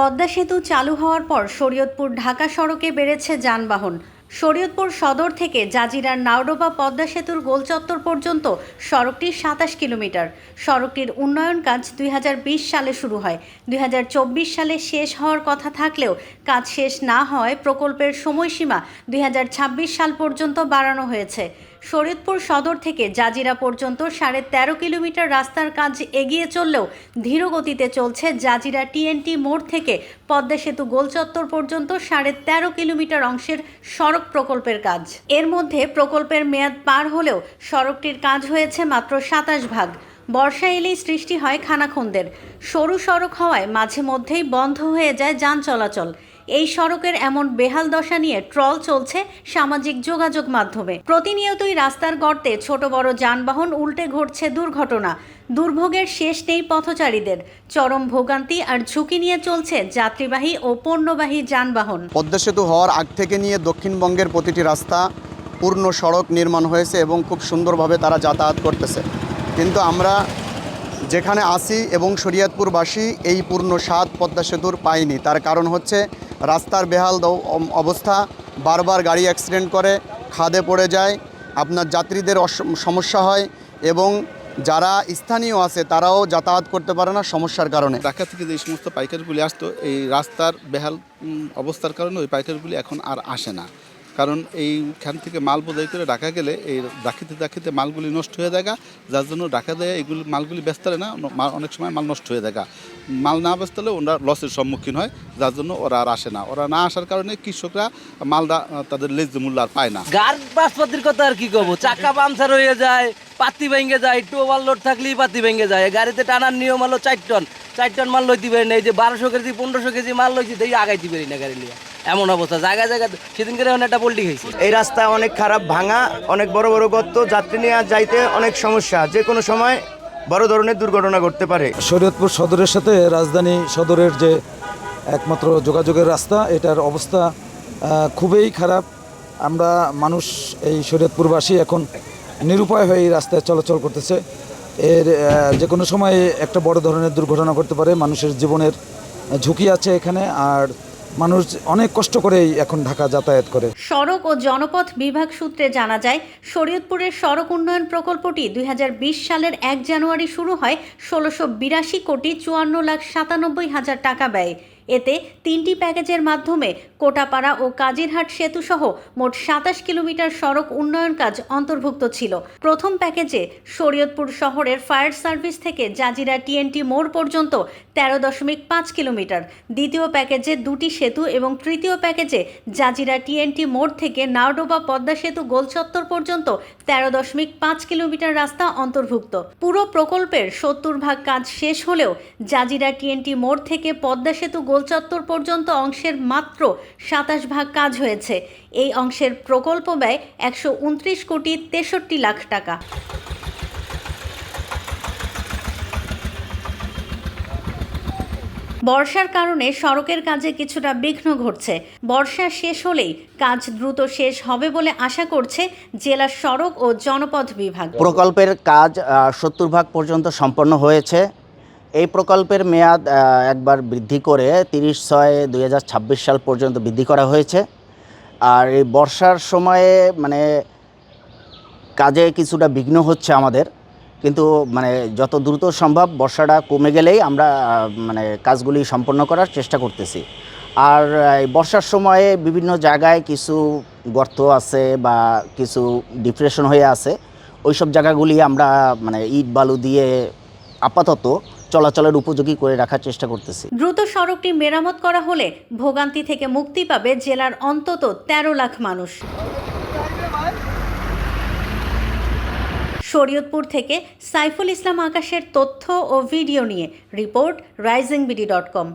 পদ্মা সেতু চালু হওয়ার পর শরীয়তপুর ঢাকা সড়কে বেড়েছে যানবাহন। শরীয়তপুর সদর থেকে জাজিরার নাওডোবা পদ্মা সেতুর গোলচত্বর পর্যন্ত সড়কটি সাতাশ কিলোমিটার। সড়কটির উন্নয়ন কাজ দুই হাজার বিশ সালে শুরু হয়। দুই হাজার চব্বিশ সালে শেষ হওয়ার কথা থাকলেও কাজ শেষ না হওয়ায় প্রকল্পের সময়সীমা দুই হাজার ছাব্বিশ সাল পর্যন্ত বাড়ানো হয়েছে। শরীয়তপুর সদর থেকে জাজিরা পর্যন্ত সাড়ে তেরো কিলোমিটার রাস্তার কাজ এগিয়ে চললেও ধীর গতিতে চলছে জাজিরা টিএনটি মোড় থেকে পদ্মা সেতু গোলচত্বর পর্যন্ত সাড়ে তেরো কিলোমিটার অংশের সড়ক প্রকল্পের কাজ। এর মধ্যে প্রকল্পের মেয়াদ পার হলেও সড়কটির কাজ হয়েছে মাত্র সাতাশ ভাগ। বর্ষা এলেই সৃষ্টি হয় খানাখন্দের। সরু সড়ক হওয়ায় মাঝে মধ্যেই বন্ধ হয়ে যায় যান চলাচল। এই সড়কের এমন বেহাল দশা নিয়ে ট্রল চলছে সামাজিক যোগাযোগ মাধ্যমে। প্রতিনিয়তই রাস্তার গর্তে ছোট বড় যানবাহন উল্টে ঘটছে দুর্ঘটনা। দুর্ভোগের শেষ নেই পথচারীদের। চরম ভোগান্তি আর ঝুঁকি নিয়ে চলছে যাত্রীবাহী ও পণ্যবাহী যানবাহন। পদ্মা সেতু হওয়ার আগ থেকে নিয়ে দক্ষিণবঙ্গের প্রতিটি রাস্তা পূর্ণ সড়ক নির্মাণ হয়েছে এবং খুব সুন্দরভাবে তারা যাতায়াত করতেছে। কিন্তু আমরা যেখানে আসি এবং শরীয়তপুরবাসী এই পূর্ণ স্বাদ পদ্মা সেতুর পাইনি। তার কারণ হচ্ছে রাস্তার বেহাল অবস্থা, বারবার গাড়ি অ্যাক্সিডেন্ট করে, খাদে পড়ে যায়, আপনার যাত্রীদের সমস্যা হয় এবং যারা স্থানীয় আছে তারাও যাতায়াত করতে পারে না সমস্যার কারণে। ঢাকা থেকে যে সমস্ত পাইকারগুলি আসতো, এই রাস্তার বেহাল অবস্থার কারণে ওই পাইকারগুলি এখন আর আসে না। কারণ এইখান থেকে মাল বোঝাই করে ঢাকা গেলে এই ডাকিতে ডাকিতে মালগুলি নষ্ট হয়ে যায় যার জন্য ঢাকা দেয় এগুলি মালগুলি বেচতে না অনেক সময় মাল নষ্ট হয়ে যায় মাল না বেচতে ওরা লসের সম্মুখীন হয়, যার জন্য ওরা আর আসে না। ওরা না আসার কারণে কৃষকরা মালটা তাদের লেজ মূল্য আর পায় না। গার বাসপতির কথা আর কি কব? চাকা পাংচার হয়ে যায়, পাতি ভেঙে যায় একটু ওভারলোড থাকলেই পাতি ভেঙে যায়। গাড়িতে টানার নিয়ম হলো চার টন। চার টন মাল লইতে পারি না, এই যে বারোশো কেজি, পনেরোশো কেজি মাল লইছি, তাই আগাইতে পারি না গাড়ি নিয়ে। এমন অবস্থা। জায়গায় জায়গায় সেদিন করে একটা পোল্ট্রি খাইছি। এই রাস্তা অনেক খারাপ ভাঙা অনেক বড় বড় গর্ত যাত্রী নিয়ে যাইতে অনেক সমস্যা। যে কোনো সময় বড় ধরনের দুর্ঘটনা ঘটতে পারে। শরীয়তপুর সদরের সাথে রাজধানী সদরের যে একমাত্র যোগাযোগের রাস্তা এটার অবস্থা খুবই খারাপ। আমরা মানুষ এই শরীয়তপুরবাসী এখন নিরুপায় হয়ে এই রাস্তায় চলাচল করতেছে। এর যে কোনো সময় একটা বড় ধরনের দুর্ঘটনা ঘটতে পারে মানুষের জীবনের ঝুঁকি আছে এখানে। আর মানুষ অনেক কষ্ট করে এখন ঢাকা যাতায়াত করে। সড়ক ও জনপথ বিভাগ সূত্রে জানা যায়, শরীয়তপুরের সড়ক উন্নয়ন প্রকল্পটি দুই হাজার বিশ সালের এক জানুয়ারি শুরু হয়, ষোলোশো কোটি চুয়ান্ন লাখ সাতানব্বই হাজার টাকা ব্যয়। এতে তিনটি প্যাকেজের মাধ্যমে কোটাপাড়া ও কাজিরহাট সেতু সহ মোট সাতাশ কিলোমিটার সড়ক উন্নয়ন কাজ অন্তর্ভুক্ত ছিল। প্রথম প্যাকেজে শরীয়তপুর শহরের ফায়ার সার্ভিস থেকে জাজিরা টিএনটি মোড় পর্যন্ত তেরো দশমিক পাঁচ কিলোমিটার, দ্বিতীয় প্যাকেজে দুটি সেতু এবং তৃতীয় প্যাকেজে জাজিরা টিএনটি মোড় থেকে নাওডোবা পদ্মা সেতু গোলচত্বর পর্যন্ত তেরো দশমিক পাঁচ কিলোমিটার রাস্তা অন্তর্ভুক্ত। পুরো প্রকল্পের সত্তর ভাগ কাজ শেষ হলেও জাজিরা টিএনটি মোড় থেকে পদ্মা সেতু গোলচত্বর পর্যন্ত অংশের মাত্র সাতাশ ভাগ কাজ হয়েছে। এই অংশের প্রকল্প ব্যয় একশো উনত্রিশ কোটি তেষট্টি লাখ টাকা। বর্ষার কারণে সড়কের কাজে কিছুটা বিঘ্ন ঘটছে। বর্ষা শেষ হলেই কাজ দ্রুত শেষ হবে বলে আশা করছে জেলা সড়ক ও জনপথ বিভাগ। প্রকল্পের কাজ সত্তর ভাগ পর্যন্ত সম্পন্ন হয়েছে। এই প্রকল্পের মেয়াদ একবার বৃদ্ধি করে তিরিশ ছয় দুই সাল পর্যন্ত বৃদ্ধি করা হয়েছে। আর এই বর্ষার সময়ে মানে কাজে কিছুটা বিঘ্ন হচ্ছে আমাদের। কিন্তু মানে যত দ্রুত সম্ভব বর্ষাটা কমে গেলেই আমরা মানে কাজগুলি সম্পন্ন করার চেষ্টা করতেছি। আর এই বর্ষার সময়ে বিভিন্ন জায়গায় কিছু গর্ত আছে বা কিছু ডিপ্রেশন হয়ে আছে। ওই সব জায়গাগুলি আমরা মানে ইট, বালু দিয়ে আপাতত চলাচলের উপযোগী করে রাখার চেষ্টা করতেছে। দ্রুত সড়কটি মেরামত করা হলে ভোগান্তি থেকে মুক্তি পাবে জেলার অন্তত তেরো লাখ মানুষ। শরীয়তপুর থেকে সাইফুল ইসলাম আকাশের তথ্য ও ভিডিও নিয়ে report rising BD dot com.